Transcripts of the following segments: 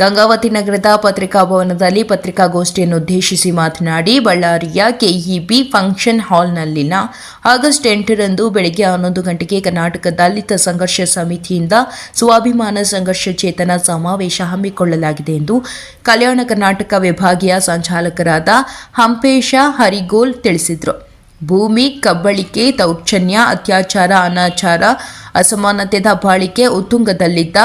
ಗಂಗಾವತಿ ನಗರದ ಪತ್ರಿಕಾ ಭವನದಲ್ಲಿ ಪತ್ರಿಕಾಗೋಷ್ಠಿಯನ್ನು ಉದ್ದೇಶಿಸಿ ಮಾತನಾಡಿ, ಬಳ್ಳಾರಿಯ ಕೆಇಬಿ ಫಂಕ್ಷನ್ ಹಾಲ್ನಲ್ಲಿನ ಆಗಸ್ಟ್ ಎಂಟರಂದು ಬೆಳಗ್ಗೆ ಹನ್ನೊಂದು ಗಂಟೆಗೆ ಕರ್ನಾಟಕ ದಲಿತ ಸಂಘರ್ಷ ಸಮಿತಿಯಿಂದ ಸ್ವಾಭಿಮಾನ ಸಂಘರ್ಷ ಚೇತನ ಸಮಾವೇಶ ಹಮ್ಮಿಕೊಳ್ಳಲಾಗಿದೆ ಎಂದು ಕಲ್ಯಾಣ ಕರ್ನಾಟಕ ವಿಭಾಗೀಯ ಸಂಚಾಲಕರಾದ ಹಂಪೇಶ ಹರಿಗೋಲ್ ತಿಳಿಸಿದರು. ಭೂಮಿ, ಕಬ್ಬಳಿಕೆ, ದೌರ್ಜನ್ಯ, ಅತ್ಯಾಚಾರ, ಅನಾಚಾರ ಅಸಮಾನತೆ ದಬ್ಬಾಳಿಕೆ ಉತ್ತುಂಗದಲ್ಲಿದ್ದ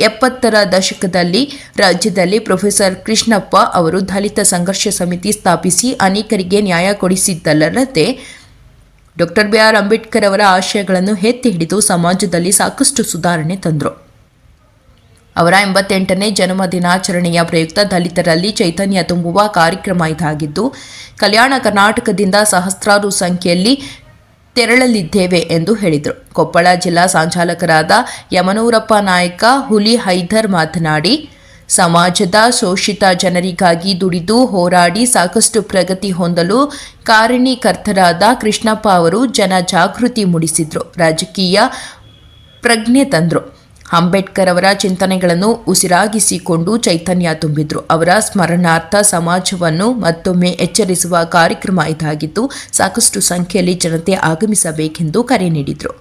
ಎಪ್ಪತ್ತರ ದಶಕದಲ್ಲಿ ರಾಜ್ಯದಲ್ಲಿ ಪ್ರೊಫೆಸರ್ ಕೃಷ್ಣಪ್ಪ ಅವರು ದಲಿತ ಸಂಘರ್ಷ ಸಮಿತಿ ಸ್ಥಾಪಿಸಿ ಅನೇಕರಿಗೆ ನ್ಯಾಯ ಕೊಡಿಸಿದ್ದಲ್ಲದೆ ಡಾಕ್ಟರ್ ಬಿ ಆರ್ ಅಂಬೇಡ್ಕರ್ ಅವರ ಆಶಯಗಳನ್ನು ಎತ್ತಿ ಹಿಡಿದು ಸಮಾಜದಲ್ಲಿ ಸಾಕಷ್ಟು ಸುಧಾರಣೆ ತಂದರು. ಅವರ ಎಂಬತ್ತೆಂಟನೇ ಜನ್ಮ ದಿನಾಚರಣೆಯ ಪ್ರಯುಕ್ತ ದಲಿತರಲ್ಲಿ ಚೈತನ್ಯ ತುಂಬುವ ಕಾರ್ಯಕ್ರಮ ಇದಾಗಿದ್ದು, ಕಲ್ಯಾಣ ಕರ್ನಾಟಕದಿಂದ ಸಹಸ್ರಾರು ಸಂಖ್ಯೆಯಲ್ಲಿ ತೆರಳಲಿದ್ದೇವೆ ಎಂದು ಹೇಳಿದರು. ಕೊಪ್ಪಳ ಜಿಲ್ಲಾ ಸಂಚಾಲಕರಾದ ಯಮನೂರಪ್ಪ ನಾಯಕ, ಹುಲಿ ಹೈದರ್ ಮಾತನಾಡಿ, ಸಮಾಜದ ಶೋಷಿತ ಜನರಿಗಾಗಿ ದುಡಿದು ಹೋರಾಡಿ ಸಾಕಷ್ಟು ಪ್ರಗತಿ ಹೊಂದಲು ಕಾರಣೀಕರ್ತರಾದ ಕೃಷ್ಣಪ್ಪ ಅವರು ಜನ ಜಾಗೃತಿ ಮೂಡಿಸಿದ್ರು. ರಾಜಕೀಯ ಪ್ರಜ್ಞೆ ತಂದರು. ಅಂಬೇಡ್ಕರ್ ಅವರ ಚಿಂತನೆಗಳನ್ನು ಉಸಿರಾಗಿಸಿಕೊಂಡು ಚೈತನ್ಯ ತುಂಬಿದ್ರು. ಅವರ ಸ್ಮರಣಾರ್ಥ ಸಮಾಜವನ್ನು ಮತ್ತೊಮ್ಮೆ ಎಚ್ಚರಿಸುವ ಕಾರ್ಯಕ್ರಮ ಇದಾಗಿದ್ದು, ಸಾಕಷ್ಟು ಸಂಖ್ಯೆಯಲ್ಲಿ ಜನತೆ ಆಗಮಿಸಬೇಕೆಂದು ಕರೆ ನೀಡಿದರು.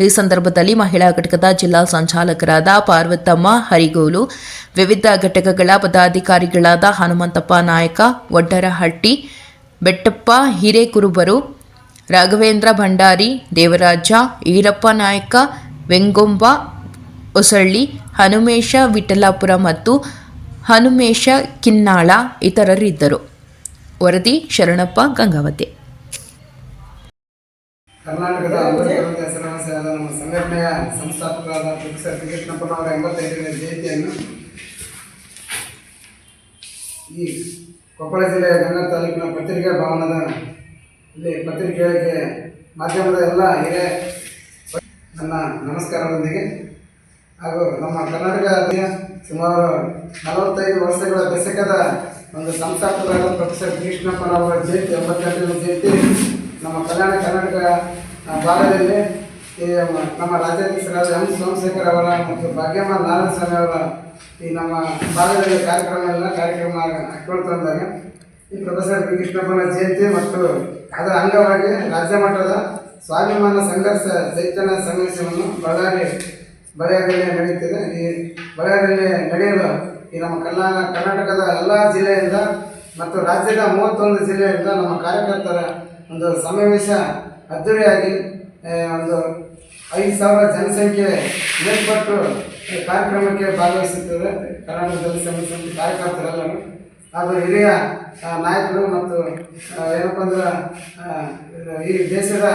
ಈ ಸಂದರ್ಭದಲ್ಲಿ ಮಹಿಳಾ ಘಟಕದ ಜಿಲ್ಲಾ ಸಂಚಾಲಕರಾದ ಪಾರ್ವತಮ್ಮ ಹರಿಗೋಲು, ವಿವಿಧ ಘಟಕಗಳ ಪದಾಧಿಕಾರಿಗಳಾದ ಹನುಮಂತಪ್ಪ ನಾಯಕ ಒಡ್ಡರಹಟ್ಟಿ ಬೆಟ್ಟಪ್ಪ ಹಿರೇಕುರುಬರು, ರಾಘವೇಂದ್ರ ಭಂಡಾರಿ, ದೇವರಾಜ, ಈರಪ್ಪ ನಾಯಕ, ವೆಂಗೊಂಬ ಹೊಸಳ್ಳಿ ಹನುಮೇಶ, ವಿಠಲಾಪುರ ಮತ್ತು ಹನುಮೇಶ ಕಿನ್ನಾಳ ಇತರರಿದ್ದರು. ವರದಿ ಶರಣಪ್ಪ ಗಂಗಾವತಿ. ಕರ್ನಾಟಕದ ನಮ್ಮ ಸಂಘಟನೆಯ ಸಂಸ್ಥಾಪಕರಾದ ಪ್ರೊಫೆಸರ್ ಕೃಷ್ಣಪ್ಪನವರ ಎಂಬತ್ತೈದನೇ ಜಯಂತಿಯನ್ನು ಈ ಕೊಪ್ಪಳ ಜಿಲ್ಲೆಯ ಗಂಗಾ ತಾಲೂಕಿನ ಪತ್ರಿಕಾ ಭವನದ ಇಲ್ಲಿ ಪತ್ರಿಕೆಗಳಿಗೆ ಮಾಧ್ಯಮದ ಎಲ್ಲ ಹಿರಿಯ ನನ್ನ ನಮಸ್ಕಾರದೊಂದಿಗೆ ಹಾಗೂ ನಮ್ಮ ಕರ್ನಾಟಕ ಸುಮಾರು ನಲವತ್ತೈದು ವರ್ಷಗಳ ದಶಕದ ಒಂದು ಸಂಸ್ಥಾಪಕರಾದ ಪ್ರೊಫೆಸರ್ ಕೃಷ್ಣಪ್ಪನವರ ಜಯಂತಿ, ಎಂಬತ್ತೆಂಟನೇ ಜಯಂತಿ ನಮ್ಮ ಕಲ್ಯಾಣ ಕರ್ನಾಟಕ ಭಾಗದಲ್ಲಿ ಈ ನಮ್ಮ ರಾಜ್ಯಾಧ್ಯಕ್ಷರಾದ ಎಂ ಸೋಮಶೇಖರ್ ಅವರ ಮತ್ತು ಭಾಗ್ಯಮ್ಮ ನಾರಾಯಣ ಸ್ವಾಮಿ ಅವರ ಈ ನಮ್ಮ ಭಾಗದಲ್ಲಿ ಕಾರ್ಯಕ್ರಮ ಎಲ್ಲ, ಕಾರ್ಯಕ್ರಮ ತಂದಾಗ ಈ ಪ್ರೊಫೆಸರ್ ಪಿ ಕೃಷ್ಣಪ್ಪನ ಜಯಂತಿ ಮತ್ತು ಅದರ ಅಂಗವಾಗಿ ರಾಜ್ಯ ಮಟ್ಟದ ಸ್ವಾಭಿಮಾನ ಸಂಘರ್ಷ, ಚೈತನ್ಯ ಸಮಾವೇಶವನ್ನು ಬಳ್ಳಾರಿ ಬಳ್ಳಾರಿಯಲ್ಲಿ ನಡೆಯುತ್ತಿದೆ ಈ ಬಳ್ಳಾರಿಯಲ್ಲಿ ನಡೆಯಲು ಈ ನಮ್ಮ ಕಲ್ಯಾಣ ಕರ್ನಾಟಕದ ಎಲ್ಲ ಜಿಲ್ಲೆಯಿಂದ ಮತ್ತು ರಾಜ್ಯದ ಮೂವತ್ತೊಂದು ಜಿಲ್ಲೆಯಿಂದ ನಮ್ಮ ಕಾರ್ಯಕರ್ತರ ಒಂದು ಸಮಾವೇಶ ಅದ್ದೂರಿಯಾಗಿ ಒಂದು ಐದು ಸಾವಿರ ಜನಸಂಖ್ಯೆ ಮೇಲ್ಪಟ್ಟು ಕಾರ್ಯಕ್ರಮಕ್ಕೆ ಭಾಗವಹಿಸುತ್ತದೆ ಕರ್ನಾಟಕದಲ್ಲಿ ಸಂಬಂಧಿಸಿದಂಥ ಕಾರ್ಯಕರ್ತರೆಲ್ಲರೂ ಹಾಗೂ ಹಿರಿಯ ನಾಯಕರು ಮತ್ತು ಏನಪ್ಪ ಅಂದ್ರೆ ಈ ದೇಶದ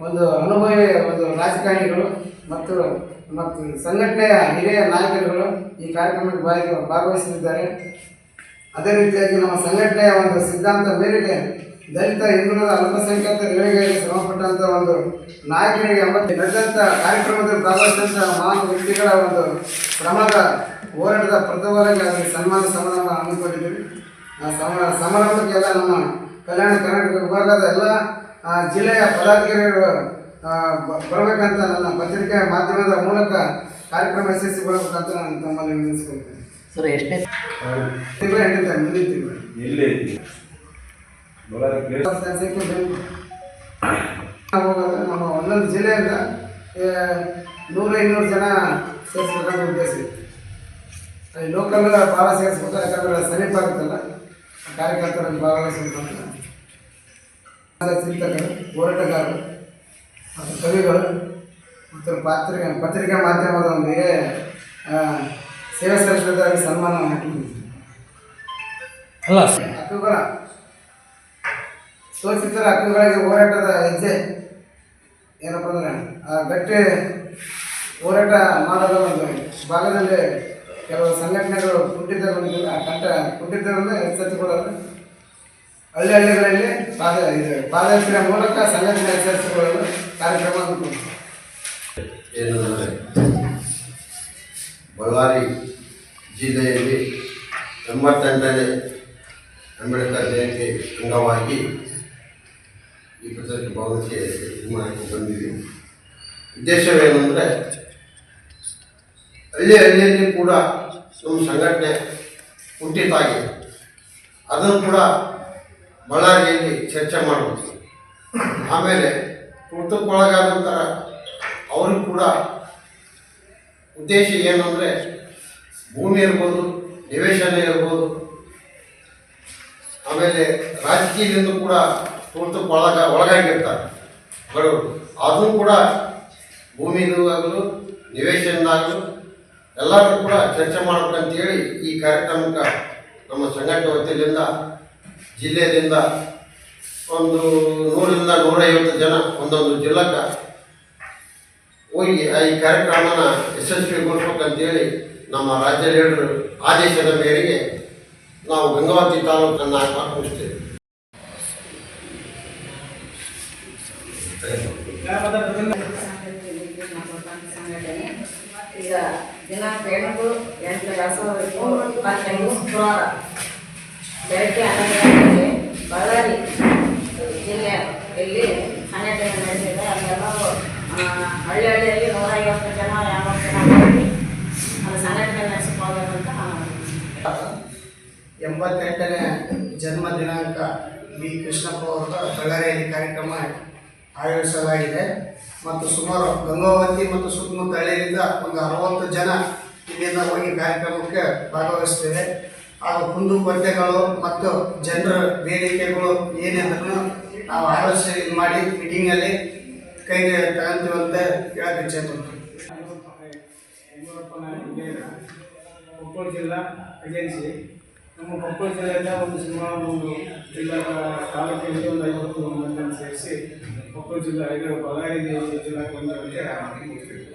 ಒಂದು ಅನುಭವಿ, ಒಂದು ರಾಜಕಾರಣಿಗಳು ಮತ್ತು ಮತ್ತು ಸಂಘಟನೆಯ ಹಿರಿಯ ನಾಯಕರುಗಳು ಈ ಕಾರ್ಯಕ್ರಮಕ್ಕೆ ಭಾಗಿ ಭಾಗವಹಿಸಲಿದ್ದಾರೆ. ಅದೇ ರೀತಿಯಾಗಿ ನಮ್ಮ ಸಂಘಟನೆಯ ಒಂದು ಸಿದ್ಧಾಂತ ಮೇರೆಗೆ ದಲಿತ ಹಿಂದುಳಿದ ಅಲ್ಪಸಂಖ್ಯಾತ ಏಳಿಗೆಗೆ ಶ್ರಮಪಟ್ಟಂಥ ಒಂದು ನಾಯಕರಿಗೆ ಮತ್ತು ನಡೆದಂಥ ಕಾರ್ಯಕ್ರಮದಲ್ಲಿ ಭಾಗವಹಿಸಿದಂಥ ಮಹಾನ್ ವ್ಯಕ್ತಿಗಳ ಒಂದು ಶ್ರಮದ ಹೋರಾಟದ ಪ್ರತಿಫಲವಾಗಿ ಅದಕ್ಕೆ ಸನ್ಮಾನ ಸಮಾರಂಭ ಹಮ್ಮಿಕೊಂಡಿದ್ದೀವಿ. ಆ ಸಮ ಸಮಾರಂಭಕ್ಕೆಲ್ಲ ನಮ್ಮ ಕಲ್ಯಾಣ ಕರ್ನಾಟಕ ವಿಭಾಗದ ಎಲ್ಲ ಜಿಲ್ಲೆಯ ಪದಾಧಿಕಾರಿಗಳು ಬರಬೇಕಂತ ನನ್ನ ಪತ್ರಿಕೆ ಮಾಧ್ಯಮದ ಮೂಲಕ ಕಾರ್ಯಕ್ರಮ ಯಶಸ್ವಿಗೊಳ್ಳಬೇಕಂತ ನಾನು ತಮ್ಮಲ್ಲಿ ವಿನಿಸ್ಕೊಳ್ತೇನೆ ಸರ್ ತಿಂಗಳು ಮುಂದಿನ ಎಲ್ಲಿ ಹೋಗೋದು ನಮ್ಮ ಒಂದೊಂದು ಜಿಲ್ಲೆಯಿಂದ ನೂರ ನೂರು ಇನ್ನೂರು ಜನ ಸೇರಿಸ್ಬೇಕಂತ ಉದ್ದೇಶ ಲೋಕಲ್ ಭಾಳ ಸೇರಿಸ್ಬೇಕು ಯಾಕಂದ್ರೆ ಸಮೀಪ ಆಗುತ್ತಲ್ಲ ಕಾರ್ಯಕರ್ತರಲ್ಲಿ ಭಾಗವಹಿಸಬೇಕಂತ ಚಿಂತಕರು ಹೋರಾಟಗಾರರು. ಮತ್ತು ಕವಿಗಳು ಮತ್ತು ಪತ್ರಿಕೆ ಪತ್ರಿಕಾ ಮಾಧ್ಯಮದೊಂದಿಗೆ ಸೇವೆ ಸಲ್ಲಿಸಿದಾಗಿ ಸನ್ಮಾನ ಅಲ್ಲ. ಹಕ್ಕುಗಳ ಶೋಷಿತರ ಹಕ್ಕುಗಳಿಗೆ ಹೋರಾಟದ ಹೆಜ್ಜೆ ಏನಪ್ಪ ಅಂದರೆ ಆ ಗಟ್ಟಿ ಹೋರಾಟ ಮಾಡೋದ ಒಂದು ಭಾಗದಲ್ಲಿ ಕೆಲವು ಸಂಘಟನೆಗಳು ಕುಂಠಿತಗೊಂಡಿಲ್ಲ ಆ ಕಂಠ ಕುಂಠಿತವನ್ನು ಎಚ್ಚರಿಸಿಕೊಳ್ಳಲು ಹಳ್ಳಿ ಹಳ್ಳಿಗಳಲ್ಲಿ ಪಾದ ಇದು ಮೂಲಕ ಸಂಘಟನೆ ಆಚರಿಸಿಕೊಳ್ಳಲು ಕಾರ್ಯಕ್ರಮ. ಏನಂದರೆ, ಬಳ್ಳಾರಿ ಜಿಲ್ಲೆಯಲ್ಲಿ ಎಂಬತ್ತೆಂಟನೇ ಅಂಬೇಡ್ಕರ್ ಜಯಂತಿ ಅಂಗವಾಗಿ ಈ ಪತ್ರಿಕೆ ಭವನಕ್ಕೆ ಇದು ಬಂದಿದೆ ಉದ್ದೇಶವೇನೆಂದರೆ, ಹಳ್ಳಿ ಹಳ್ಳಿಯಲ್ಲಿ ಕೂಡ ನಮ್ಮ ಸಂಘಟನೆ ಹುಟ್ಟಿತಾಗಿದೆ ಅದನ್ನು ಕೂಡ ಬಳ್ಳಾರಿಯಲ್ಲಿ ಚರ್ಚೆ ಮಾಡಬೇಕು ಆಮೇಲೆ ತುರ್ತುಕ್ಕೊಳಗಾದ ನಂತರ ಅವ್ರಿಗೆ ಕೂಡ ಉದ್ದೇಶ ಏನು ಅಂದರೆ ಭೂಮಿ ಇರ್ಬೋದು, ನಿವೇಶನ ಇರ್ಬೋದು. ಆಮೇಲೆ ರಾಜಕೀಯದಿಂದ ಕೂಡ ತುರ್ತುಕ್ ಒಳಗ ಒಳಗಾಗಿರ್ತಾರೆ. ಬಡವರು. ಅದೂ ಕೂಡ ಭೂಮಿದು ಆಗಲು ನಿವೇಶನದಾಗಲು ಎಲ್ಲರೂ ಕೂಡ ಚರ್ಚೆ ಮಾಡಬೇಕಂತೇಳಿ ಈ ಕಾರ್ಯಕ್ರಮಕ್ಕೆ ನಮ್ಮ ಸಂಘಟನೆ ವತಿಯಿಂದ ಜಿಲ್ಲೆಯಿಂದ ಒಂದು ನೂರಿಂದ ನೂರೈವತ್ತು ಜನ ಒಂದೊಂದು ಜಿಲ್ಲಕ್ಕೆ ಹೋಗಿ ಈ ಕಾರ್ಯಕ್ರಮನ ಯಶಸ್ವಿಗೊಳಿಸ್ಬೇಕಂತೇಳಿ ನಮ್ಮ ರಾಜ್ಯ ಲೀಡರ್ ಆದೇಶದ ಮೇರೆಗೆ ನಾವು ಗಂಗಾವತಿ ತಾಲೂಕನ್ನು ಆಕ್ರಮಿಸ್ತೇವೆ ಸಂಘಟನೆ ಈಗ ದಿನಾಂಕ ಎಂಟು ಎಂಟು, ಎರಡು ಸಾವಿರದ ಇಪ್ಪತ್ತೈದು ಶುಕ್ರವಾರ ಬೆಳಗ್ಗೆ ಹನ್ನೆರಡು ಗಂಟೆಗೆ ಬಳ್ಳಾರಿ ಜಿಲ್ಲೆಯಲ್ಲಿ ಸಂಘಟನೆ ನಡೆಸಿದೆ ಅಲ್ಲೆಲ್ಲರೂ ಆ, ಹಳ್ಳಿ ಹಳ್ಳಿಯಲ್ಲಿ ನೂರ ಐವತ್ತು ಜನ ಯಾವತ್ತು ಜನ ಅದು ಸಂಘಟನೆ ಎಂಬತ್ತೆಂಟನೇ ಜನ್ಮ ದಿನಾಂಕ ಬಿ ಕೃಷ್ಣಪ್ಪ ಅವರ ಬಳ್ಳಾರಿಯಲ್ಲಿ ಕಾರ್ಯಕ್ರಮ ಆಯೋಜಿಸಲಾಗಿದೆ. ಮತ್ತು ಸುಮಾರು ಗಂಗಾವತಿ ಮತ್ತು ಸುತ್ತಮುತ್ತ ಹಳ್ಳಿಯಿಂದ ಒಂದು ಅರವತ್ತು ಜನ ಇಲ್ಲಿಂದ ಹೋಗಿ ಕಾರ್ಯಕ್ರಮಕ್ಕೆ ಭಾಗವಹಿಸ್ತೇವೆ ಹಾಗೂ ಕುಂದು ಕೊರತೆಗಳು ಮತ್ತು ಜನರ ಬೇಡಿಕೆಗಳು ಏನಿದ್ರು ನಾವು ಆಲೋಚನೆ ಇದು ಮಾಡಿ ಮೀಟಿಂಗಲ್ಲಿ ಕೈಗೆ ತಗೊಂತೀವಿ ಅಂತ ಹೇಳಕ್ಕೆ ಇಚ್ಛೆ ಕೊಪ್ಪಳ ಜಿಲ್ಲಾ ಏಜೆನ್ಸಿ ನಮ್ಮ ಕೊಪ್ಪಳ ಜಿಲ್ಲೆಯಿಂದ ಒಂದು ಸುಮಾರು ಒಂದು ಜಿಲ್ಲಾ ತಾಲೂಕಿನಲ್ಲಿ ಒಂದು ಐವತ್ತು ಮಂದಿಯನ್ನು ಸೇರಿಸಿ ಕೊಪ್ಪಳ ಜಿಲ್ಲಾ ಇದು ಬಳ್ಳಾರಿ ಜಿಲ್ಲಾ ಕೇಂದ್ರಕ್ಕೆ ಹಾಕಿಕೊಡ್ತೀವಿ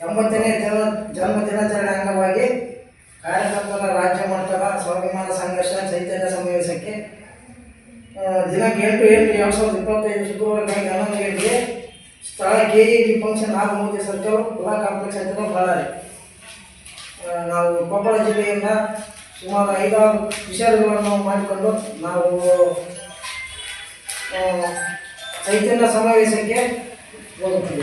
ಎಂಬತ್ತನೇ ಜನ ಜನ್ಮ ದಿನಾಚರಣೆ ಅಂಗವಾಗಿ ಕಾರ್ಯಕರ್ತರ ರಾಜ್ಯ ಮಟ್ಟದ ಸ್ವಾಭಿಮಾನ ಸಂಘರ್ಷ ಚೈತನ್ಯ ಸಮಾವೇಶಕ್ಕೆ ದಿನಕ್ಕೆ ದಿನಾಂಕ ಎಂಟು ಎಂಟು ಎರಡು ಸಾವಿರದ ಇಪ್ಪತ್ತೈದು ಶುಕ್ರವಾರ ಹನ್ನೊಂದು ಗಂಟೆಗೆ ಸ್ಥಳ K E D function Nagamurthy circle Kula complex ಹತ್ತಿರ ಬಳ್ಳಾರಿ. ನಾವು ಕೊಪ್ಪಳ ಜಿಲ್ಲೆಯಿಂದ ಸುಮಾರು ಐದಾರು ವಿಷಯಗಳನ್ನು ಮಾಡಿಕೊಂಡು ನಾವು ಚೈತನ್ಯ ಸಮಾವೇಶಕ್ಕೆ ಹೋಗುತ್ತಿದ್ದೇವೆ.